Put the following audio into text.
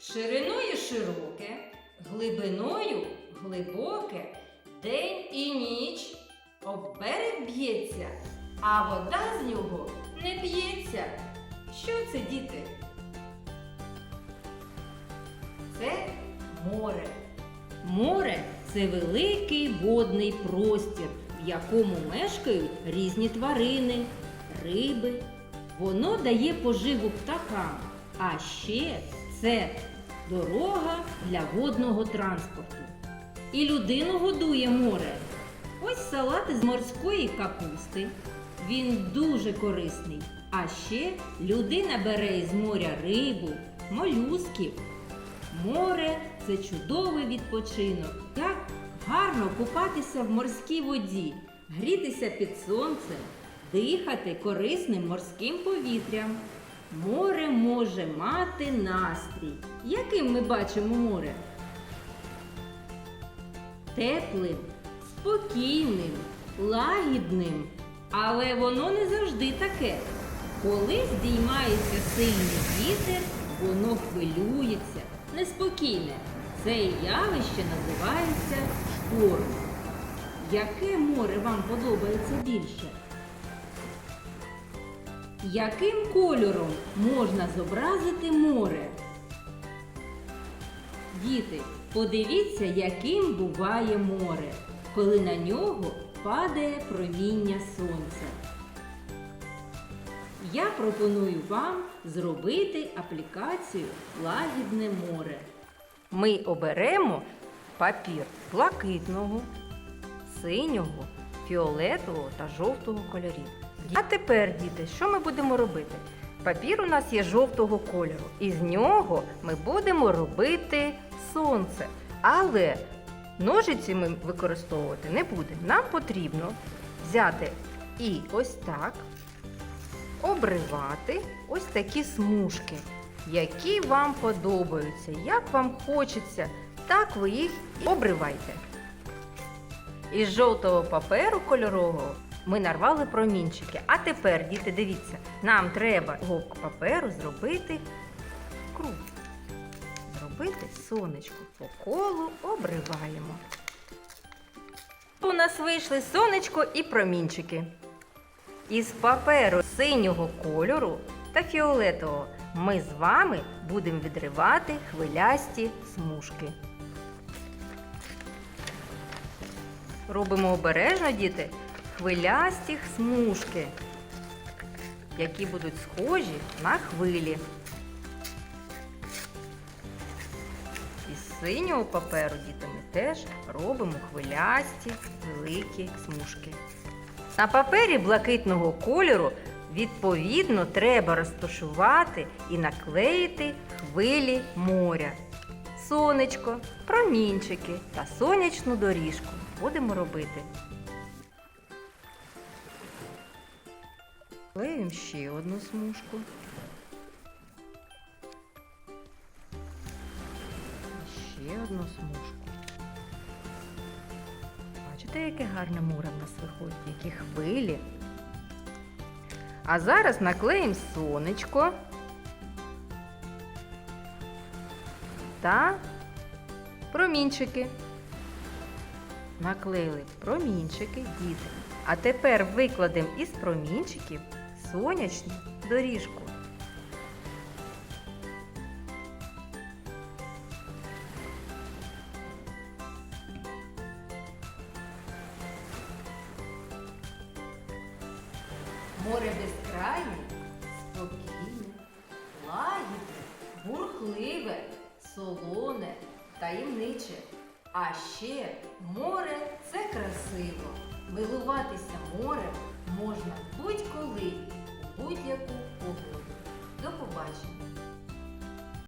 шириною широке, глибиною глибоке, день і ніч об берег б'ється, а вода з нього не п'ється. Що це, діти? Це море. Море це великий водний простір, в якому мешкають різні тварини, риби. Воно дає поживу птахам, а ще це дорога для водного транспорту. І людину годує море. Ось салат із морської капусти. Він дуже корисний. А ще людина бере із моря рибу, молюсків. Море це чудовий відпочинок. Як гарно купатися в морській воді, грітися під сонцем, дихати корисним морським повітрям. Море може мати настрій. Яким ми бачимо море? Теплим, спокійним, лагідним. Але воно не завжди таке. Коли здіймається сильний вітер, воно хвилюється, неспокійне. Це явище називається шторм. Яке море вам подобається більше? Яким кольором можна зобразити море? Діти, подивіться, яким буває море, коли на нього падає проміння сонця. Я пропоную вам зробити аплікацію Лагідне море. Ми оберемо папір блакитного, синього, фіолетового та жовтого кольорів. А тепер, діти, що ми будемо робити? Папір у нас є жовтого кольору, і з нього ми будемо робити сонце. Але ножиці ми використовувати не будемо. Нам потрібно взяти і ось так обривати ось такі смужки, які вам подобаються. Як вам хочеться, так ви їх обривайте. Із жовтого паперу кольорового ми нарвали промінчики. А тепер, діти, дивіться, нам треба цього паперу зробити круг. Зробити сонечко по колу обриваємо. У нас вийшли сонечко і промінчики. Із паперу синього кольору та фіолетового ми з вами будемо відривати хвилясті смужки. Робимо обережно, діти, хвилясті смужки, які будуть схожі на хвилі. Із синього паперу, діти, ми теж робимо хвилясті великі смужки. На папері блакитного кольору відповідно треба розташувати і наклеїти хвилі моря. Сонечко, промінчики та сонячну доріжку будемо робити. Клеїмо ще одну смужку. Ще одну смужку. Бачите, яке гарне море в нас виходить, які хвилі. А зараз наклеїмо сонечко та промінчики. Наклеїли промінчики, діти. А тепер викладемо із промінчиків сонячну доріжку. Море безкрайне, спокійне, лагідне, бурхливе, солоне, таємниче. А ще море це красиво. Милуватися морем можна будь-коли, будь-яку погоду. До побачення!